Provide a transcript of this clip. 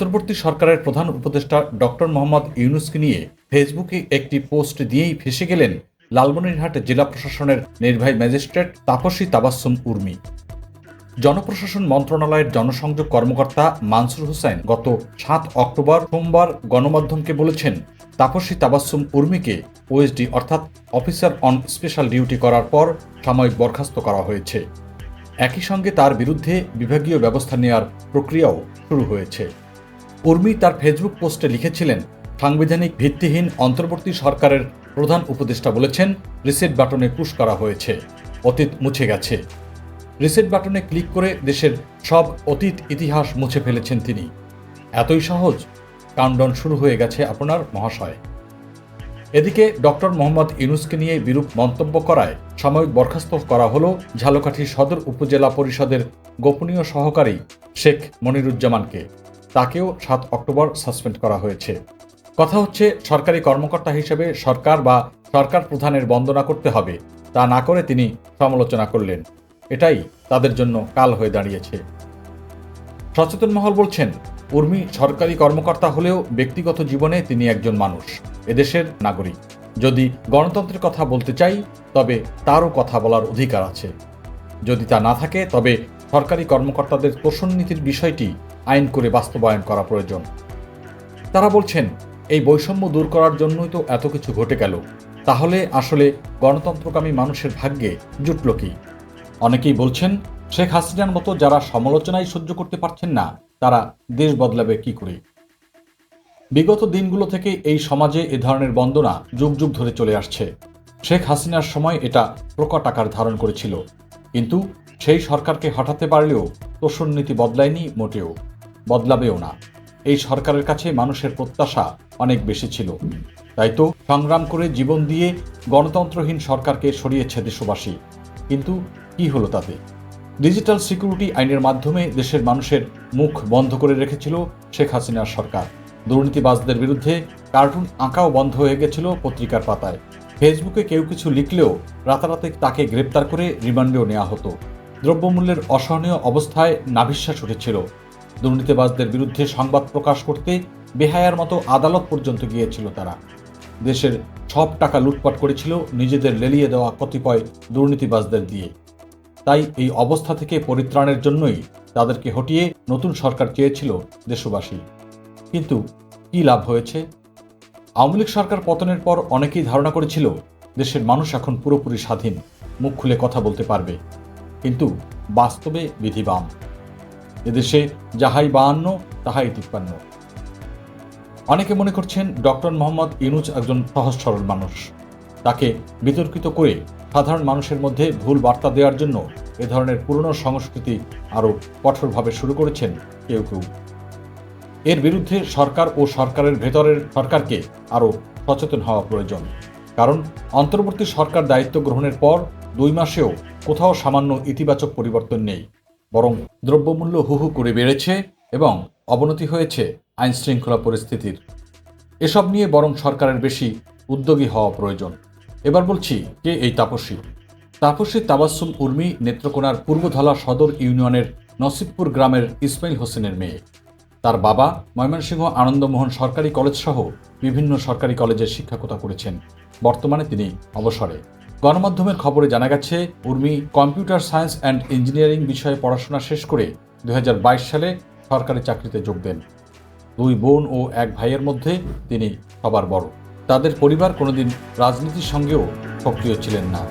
অন্তর্বর্তী সরকারের প্রধান উপদেষ্টা ডক্টর মোহাম্মদ ইউনুসকে নিয়ে ফেসবুকে একটি পোস্ট দিয়েই ফেসে গেলেন লালমনিরহাট জেলা প্রশাসনের নির্বাহী ম্যাজিস্ট্রেট তাপসী তাবাসসুম উর্মি। জনপ্রশাসন মন্ত্রণালয়ের জনসংযোগ কর্মকর্তা মানসুর হোসেন গত সাত অক্টোবর সোমবার গণমাধ্যমকে বলেছেন, তাপসী তাবাসসুম উর্মিকে ওএসডি অর্থাৎ অফিসার অন স্পেশাল ডিউটি করার পর সাময়িক বরখাস্ত করা হয়েছে। একই সঙ্গে তার বিরুদ্ধে বিভাগীয় ব্যবস্থা নেওয়ার প্রক্রিয়াও শুরু হয়েছে। উর্মি তার ফেসবুক পোস্টে লিখেছিলেন, সাংবিধানিক ভিত্তিহীন অন্তর্বর্তী সরকারের প্রধান উপদেষ্টা বলেছেন, রিসেট বাটনে পুশ করা হয়েছে, অতীত মুছে গেছে। রিসেট বাটনে ক্লিক করে দেশের সব অতীত ইতিহাস মুছে ফেলেছেন তিনি। এতই সহজ? কাউন্টডাউন শুরু হয়ে গেছে আপনার মহাশয়। এদিকে ডক্টর মোহাম্মদ ইউনুসকে নিয়ে বিরূপ মন্তব্য করায় সাময়িক বরখাস্ত করা হলো ঝালকাঠি সদর উপজেলা পরিষদের গোপনীয় সহকারী শেখ মনিরুজ্জামানকে। তাকেও সাত অক্টোবর সাসপেন্ড করা হয়েছে। কথা হচ্ছে, সরকারি কর্মকর্তা হিসেবে সরকার বা সরকার প্রধানের বন্দনা করতে হবে, তা না করে তিনি সমালোচনা করলেন। এটাই তাদের জন্য কাল হয়ে দাঁড়িয়েছে। সচেতন মহল বলছেন, উর্মি সরকারি কর্মকর্তা হলেও ব্যক্তিগত জীবনে তিনি একজন মানুষ, এদেশের নাগরিক। যদি গণতন্ত্রের কথা বলতে চাই, তবে তারও কথা বলার অধিকার আছে। যদি তা না থাকে, তবে সরকারি কর্মকর্তাদের তোষণ নীতির বিষয়টি আইন করে বাস্তবায়ন করা প্রয়োজন। তারা বলছেন, এই বৈষম্য দূর করার জন্যই তো এত কিছু ঘটে গেল। তাহলে আসলে গণতন্ত্রকামী মানুষের ভাগ্যে জুটল কি? অনেকেই বলছেন, শেখ হাসিনার মতো যারা সমালোচনাই সহ্য করতে পারছেন না, তারা দেশ বদলাবে কি করে? বিগত দিনগুলো থেকে এই সমাজে এ ধরনের বন্দনা যুগ যুগ ধরে চলে আসছে। শেখ হাসিনার সময় এটা প্রকট আকার ধারণ করেছিল। কিন্তু সেই সরকারকে হটাতে পারলেও তোষণ নীতি বদলায়নি মোটেও। বদলাবেও না। এই সরকারের কাছে মানুষের প্রত্যাশা অনেক বেশি ছিল। তাই তো সংগ্রাম করে জীবন দিয়ে গণতন্ত্রহীন সরকারকে সরিয়েছে দেশবাসী। কিন্তু কি হলো তাতে? ডিজিটাল সিকিউরিটি আইনের মাধ্যমে দেশের মানুষের মুখ বন্ধ করে রেখেছিল শেখ হাসিনার সরকার। দুর্নীতিবাজদের বিরুদ্ধে কার্টুন আঁকাও বন্ধ হয়ে গেছিল পত্রিকার পাতায়। ফেসবুকে কেউ কিছু লিখলেও রাতারাতি তাকে গ্রেপ্তার করে রিমান্ডেও নেওয়া হতো। দ্রব্যমূল্যের অসহনীয় অবস্থায় নাভিশ্বাস উঠেছিল। দুর্নীতিবাজদের বিরুদ্ধে সংবাদ প্রকাশ করতে বেহায়ার মতো আদালত পর্যন্ত গিয়েছিল তারা। দেশের সব টাকা লুটপাট করেছিল নিজেদের লেলিয়ে দেওয়া কতিপয় দুর্নীতিবাজদের দিয়ে। তাই এই অবস্থা থেকে পরিত্রাণের জন্যই তাদেরকে হটিয়ে নতুন সরকার চেয়েছিল দেশবাসী। কিন্তু কি লাভ হয়েছে? আওয়ামী লীগ সরকার পতনের পর অনেকেই ধারণা করেছিল, দেশের মানুষ এখন পুরোপুরি স্বাধীন, মুখ খুলে কথা বলতে পারবে। কিন্তু বাস্তবে বিধি বাম এদেশে যাহাই বাহান্ন, তাহাই তিপ্পান্ন। অনেকে মনে করছেন ডক্টর মোহাম্মদ ইনুজ একজন সহজ সরল মানুষ। তাকে বিতর্কিত করে সাধারণ মানুষের মধ্যে ভুল বার্তা দেওয়ার জন্য এ ধরনের পুরনো সংস্কৃতি আরও কঠোরভাবে শুরু করেছেন কেউ কেউ। এর বিরুদ্ধে সরকার ও সরকারের ভেতরের সরকারকে আরও সচেতন হওয়া প্রয়োজন। কারণ অন্তর্বর্তী সরকার দায়িত্ব গ্রহণের পর দুই মাসেও কোথাও সামান্য ইতিবাচক পরিবর্তন নেই। বরং দ্রব্যমূল্য হু হু করে বেড়েছে এবং অবনতি হয়েছে আইন শৃঙ্খলা পরিস্থিতির। এসব নিয়ে বরং সরকারের বেশি উদ্যোগী হওয়া প্রয়োজন। এবার বলছি, কে এই তাপসী? তাপসী তাবাসুম উর্মি নেত্রকোনার পূর্বধলা সদর ইউনিয়নের নসিবপুর গ্রামের ইসমাইল হোসেনের মেয়ে। তার বাবা ময়মনসিংহ আনন্দমোহন সরকারি কলেজ সহ বিভিন্ন সরকারি কলেজের শিক্ষকতা করেছেন। বর্তমানে তিনি অবসরে। গণমাধ্যমের খবরে জানা গেছে, Urmi computer science and engineering বিষয়ে পড়াশোনা শেষ করে দু হাজার বাইশ সালে সরকারি চাকরিতে যোগ দেন। দুই বোন ও এক ভাইয়ের মধ্যে তিনি সবার বড়। তাদের পরিবার কোনোদিন রাজনীতির সঙ্গেও সক্রিয় ছিলেন না।